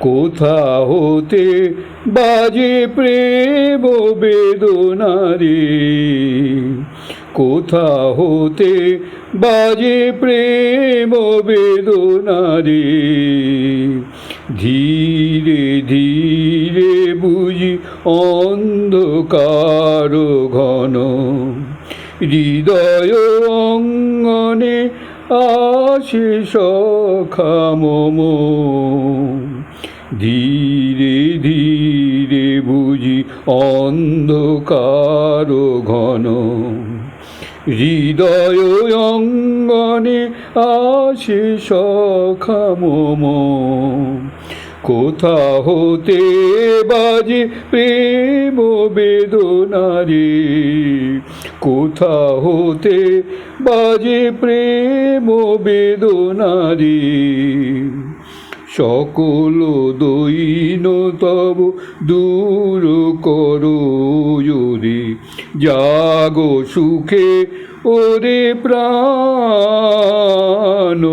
কোথা হতে বাজে প্রেম বেদনারে? কোথা হতে বাজে প্রেম বেদনারে? ধীরে ধীরে বুঝি অন্ধকার ঘন। হৃদয় অঙ্গনে আসে সখা মম। ধীরে ধীরে বুঝি অন্ধকার ঘন। হৃদয় অঙ্গনে আসে সখা মম। কোথা হতে বাজে প্রেম বেদনারে কোথা হতে বাজে প্রেম বেদনারে সকল দৈন তব দূর করো জাগো সুখে, ওরে প্রাণ,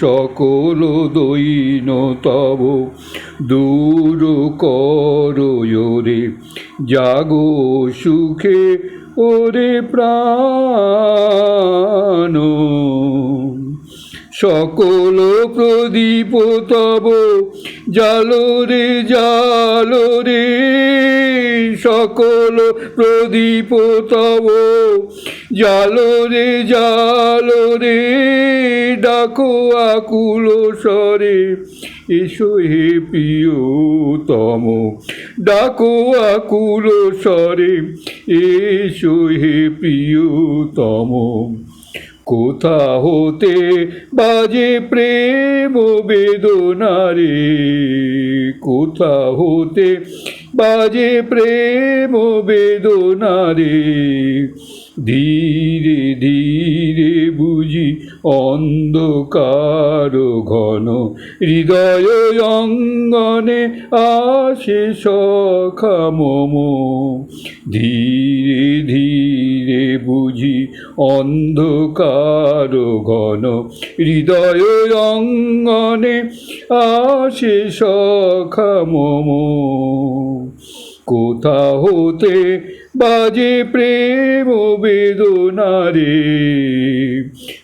সকল দৈন তব দূর করো রে জাগো সুখে, ওরে প্রাণ সকল প্রদীপ তব, জালো রে জালো রে। সকল প্রদীপ তব, জালো রে জালো রে। ডাকো আকুল স্বরে, এসো হে প্রিয়তম। ডাকো আকুল স্বরে, এসো হে প্রিয়তম। কোথা হতে বাজে প্রেম বেদনারে? কোথা হতে বাজে প্রেম বেদনারে? ধীরে ধীরে বুঝি অন্ধকার ঘন, হৃদয় অঙ্গনে আসে সখা ধীরে ধীরে বুঝি অন্ধকার ঘন, হৃদয় অঙ্গনে আসে সখা কোথা হতে বাজে প্রেম বেদনারে।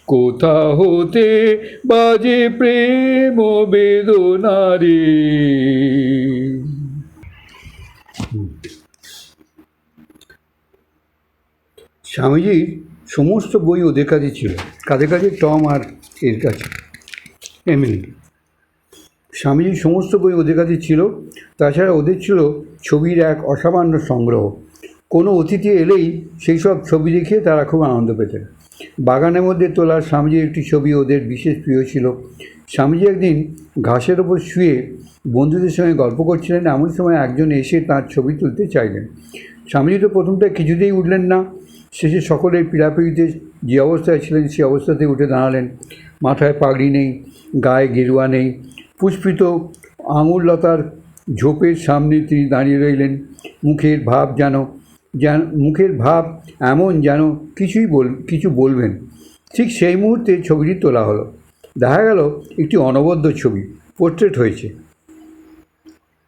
কোথা হতে বাজে প্রেম বেদনারে? স্বামীজির সমস্ত বই ওদের কাছে ছিল। কাদের কাছে টম আর এর কাছে। এমনি। স্বামীজির সমস্ত বই ওদের কাছে ছিল। তাছাড়া ওদের ছিল ছবির এক অসামান্য সংগ্রহ। কোনো অতিথি এলেই সেই সব ছবি দেখে তারা খুব আনন্দ পেতেন। বাগানের মধ্যে তোলা স্বামীজির একটি ছবি ওদের বিশেষ প্রিয় ছিল। স্বামীজি একদিন ঘাসের ওপর শুয়ে বন্ধুদের সঙ্গে গল্প করছিলেন, এমন সময় একজন এসে তার ছবি তুলতে চাইলেন। স্বামীজি তো প্রথমটা কিছুতেই উঠলেন না, শেষে সকলের পীড়াপিড়িতে যে অবস্থায় ছিলেন সে অবস্থাতে উঠে দাঁড়ালেন। মাথায় পাগড়ি নেই, গায়ে গেরুয়া নেই, পুষ্পিত আঙুরলতার ঝোপের সামনে তিনি দাঁড়িয়ে রইলেন। মুখের ভাব যেন যেন মুখের ভাব এমন যেন কিছুই বল, কিছু বলবেন। ঠিক সেই মুহূর্তে ছবিটি তোলা হলো। দেখা গেল একটি অনবদ্য ছবি, পোর্ট্রেট হয়েছে।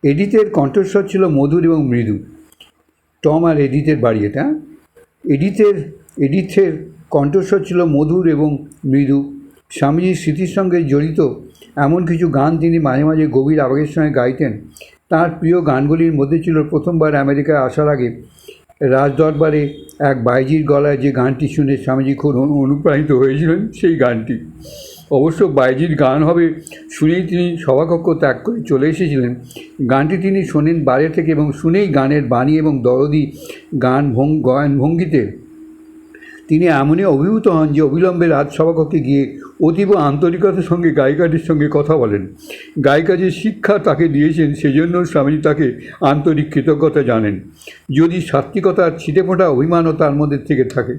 এডিতের কণ্ঠস্বর ছিল মধুর এবং মৃদু। টম আর এডিতের বাড়ি এটা হ্যাঁ? এডিতের, এডিথের কণ্ঠস্বর ছিল মধুর এবং মৃদু। স্বামীজির স্মৃতির সঙ্গে জড়িত এমন কিছু গান তিনি মাঝে মাঝে গভীর আবেগের সঙ্গে গাইতেন। তার প্রিয় গানগুলির মধ্যে ছিল প্রথমবার আমেরিকায় আসার আগে রাজদরবারে এক বাইজির গলায় যে গানটি শুনে স্বামীজি খুব অনু- অনুপ্রাণিত হয়েছিলেন, সেই গানটি। অবশ্য বাইজির গান হবে শুনেই তিনি সভাকক্ষ ত্যাগ করে চলে এসেছিলেন। গানটি তিনি শোনেন বাইরে থেকে এবং শুনেই গানের বাণী এবং দরদি গান ভঙ্গ গান ভঙ্গিতে তিনি এমনই অভিভূত হন যে অবিলম্বে রাজসভাকক্ষে গিয়ে অতীব আন্তরিকতার সঙ্গে গায়িকাটির সঙ্গে কথা বলেন। গায়িকা যে শিক্ষা তাকে দিয়েছেন, সেজন্য স্বামী তাকে আন্তরিক কৃতজ্ঞতা জানেন। যদি সাত্বিকতার ছিটেফোঁটা অভিমানও তার মধ্যে থেকে থাকে,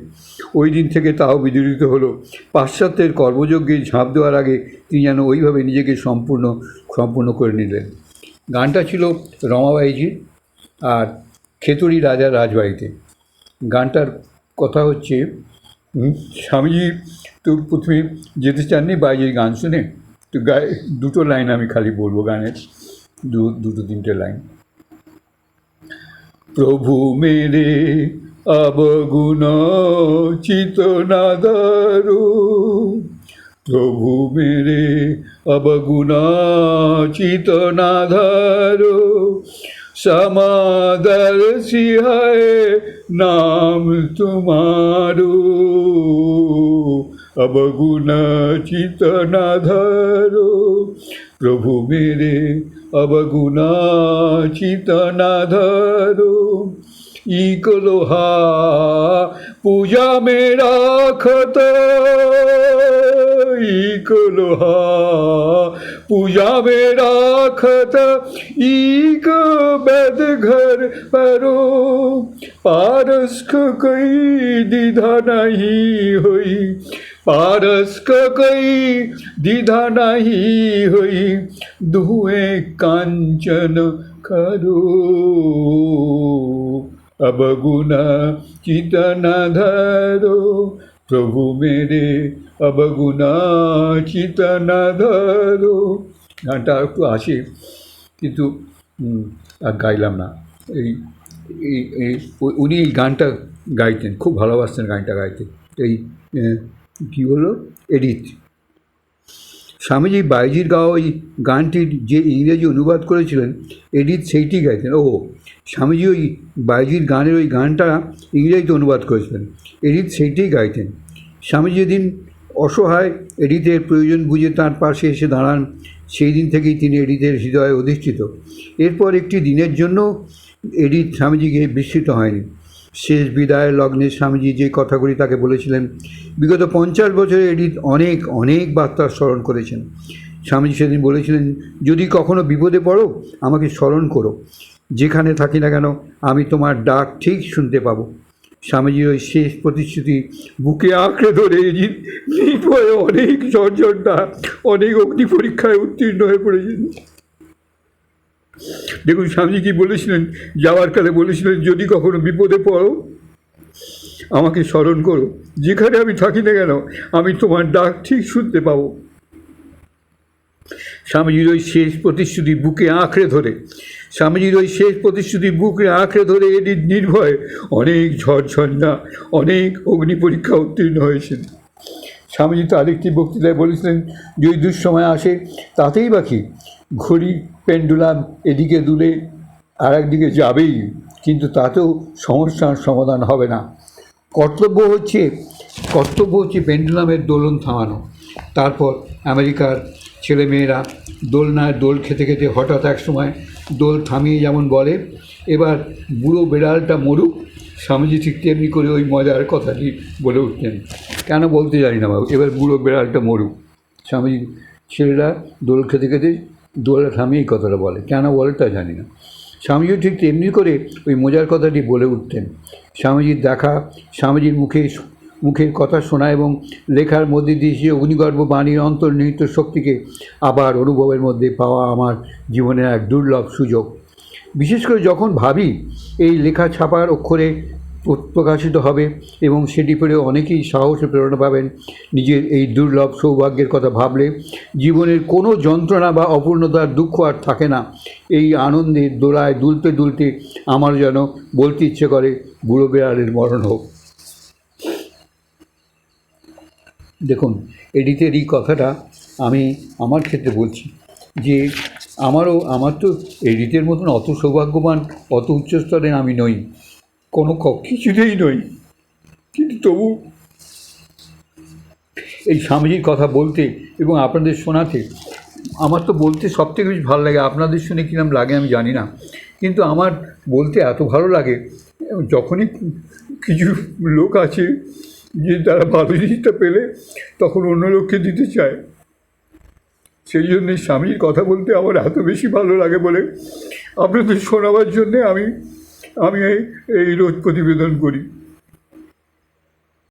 ওই দিন থেকে তাও বিদরিত হলো। পাশ্চাত্যের কর্মযজ্ঞে ঝাঁপ দেওয়ার আগে তিনি যেন ওইভাবে নিজেকে সম্পূর্ণ সম্পূর্ণ করে নিলেন। গানটা ছিল রমাবাইজির আর খেতুরি রাজার রাজবাড়িতে। গানটার কথা হচ্ছে স্বামীজি তো প্রথমে যেতে চাননি বাইরের গান শুনে, তো গায়ে দুটো লাইন আমি খালি বলব গানের, দু, দুটো তিনটে লাইন। প্রভু মেরে অবগুণ চিতনাদারু প্রভু মেরে অবগুণ চিতনাধারো সমাদর সিহায় नाम तुम्हारो। अब गुना चितना धरो। प्रभु मेरे, अब गुना चितना धरो। इकलोहा पूजा में राखत तो, इकलोहा पूजा में राखत तो, इक बैद घर परो પારસ્ક કઈ દીધા નહીં હોઈ પારસ્ક કઈ દીધા નહીં હોઈ ધુએ કાંચન કરો અબગુના ચિતના ધરો প্রভু মেরে অবগুণা চিতনা ধরো গানটা একটু আছে কিন্তু আর গাইলাম না এই এই উনি এই গানটা গাইতেন, খুব ভালোবাসতেন গানটা গাইতে। এই কী হলো? এডিথ। স্বামীজি বাইজির গাওয়া ওই গানটির যে ইংরেজি অনুবাদ করেছিলেন, এডিথ সেইটি গাইতেন। ও স্বামীজি ওই বাইজির গানের ওই গানটা ইংরেজিতে অনুবাদ করেছিলেন, এডিথ সেইটিই গাইতেন। স্বামীজি যেদিন অসহায় এডিথের প্রয়োজন বুঝে তার পাশে এসে দাঁড়ান, সেই দিন থেকেই তিনি এডিথের হৃদয়ে অধিষ্ঠিত। এরপর একটি দিনের জন্য এডিথ স্বামীজিকে বিস্মিত হয়নি। শেষ বিদায়ের লগ্নে স্বামীজি যে কথাগুলি তাকে বলেছিলেন, বিগত পঞ্চাশ বছরে এডিথ অনেক অনেক বার্তা স্মরণ করেছেন। স্বামীজি সেদিন বলেছিলেন, যদি কখনো বিপদে পড়ো, আমাকে স্মরণ করো। যেখানে থাকি না কেন, আমি তোমার ডাক ঠিক শুনতে পাবো। স্বামীজির ওই শেষ প্রতিশ্রুতি বুকে আঁকড়ে ধরে অনেক সজ্জনটা অনেক অগ্নি পরীক্ষায় উত্তীর্ণ হয়ে পড়েছেন। দেখুন, স্বামীজি কি বলেছিলেন? যাওয়ার কালে বলেছিলেন, যদি কখনো বিপদে পড়ো, আমাকে স্মরণ করো। যেখানে আমি থাকি না কেন, আমি তোমার ডাক ঠিক শুনতে পাবো। স্বামীজির ওই শেষ প্রতিশ্রুতি বুকে আঁকড়ে ধরে। স্বামীজির ওই শেষ প্রতিশ্রুতি বুকে আঁকড়ে ধরে এটি নির্ভয় অনেক ঝড় ঝঞ্ঝা অনেক অগ্নি পরীক্ষা উত্তীর্ণ হয়েছেন। স্বামীজি তো আরেকটি বক্তৃতায় বলেছিলেন, যদি দুঃসময় আসে, তাতেই বাকি ঘড়ি, পেন্ডুলাম এদিকে দূরে আর একদিকে যাবেই, কিন্তু তাতেও সমস্যার সমাধান হবে না। কর্তব্য হচ্ছে কর্তব্য হচ্ছে পেন্ডুলামের দোলন থামানো। তারপর আমেরিকার ছেলেমেয়েরা দোলনায় দোল খেতে খেতে হঠাৎ এক সময় দোল থামিয়ে যেমন বলে, এবার বুড়ো বেড়ালটা মরুক স্বামীজি ঠিক তেমনি করে ওই মজার কথাটি বলে উঠতেন কেন বলতে জানি না বাবু, এবার বুড়ো বেড়ালটা মরুক। স্বামীজি, ছেলেরা দোল খেতে খেতে দোলটা থামিয়ে এই কথাটা বলে। কেন বলে তা জানি না। স্বামীজি ঠিক তেমনি করে ওই মজার কথাটি বলে উঠতেন। স্বামীজির দেখা, স্বামীজির মুখে মুখের কথা শোনা এবং লেখার মধ্যে দিয়ে সে অগ্নিগর্ভ বাণীর অন্তর্নিহিত শক্তিকে আবার অনুভবের মধ্যে পাওয়া আমার জীবনের এক দুর্লভ সুযোগ। বিশেষ করে যখন ভাবি এই লেখা ছাপার অক্ষরে প্রকাশিত হবে এবং সেটি পড়ে অনেকেই সাহস প্রেরণা পাবেন নিজের এই দুর্লভ সৌভাগ্যের কথা ভাবলে, জীবনের কোনো যন্ত্রণা বা অপূর্ণতার দুঃখ আর থাকে না। এই আনন্দের দোলায় দুলতে দুলতে আমার যেন বলতে ইচ্ছে করে, বুড়ো বেড়ালের মরণ হোক। দেখুন এডিতের এই কথাটা আমি আমার ক্ষেত্রে বলছি যে আমারও, আমার তো এডিতের মতন অত সৌভাগ্যবান, অত উচ্চস্তরে আমি নই। কোনো কিছুতেই নই। কিন্তু তবু এই স্বামীজির কথা বলতে এবং আপনাদের শোনাতে, আমার তো বলতে সব থেকে বেশি ভালো লাগে। আপনাদের শুনে কিরম লাগে আমি জানি না। কিন্তু আমার বলতে এত ভালো লাগে, যখনই কিছু লোক আছে যে তারা ভালো জিনিসটা পেলে তখন অন্য লোককে দিতে চায়। সেই জন্যে স্বামীর কথা বলতে আমার এত বেশি ভালো লাগে বলে আপনাদের শোনাবার জন্যে আমি আমি এই রোজ প্রতিবেদন করি।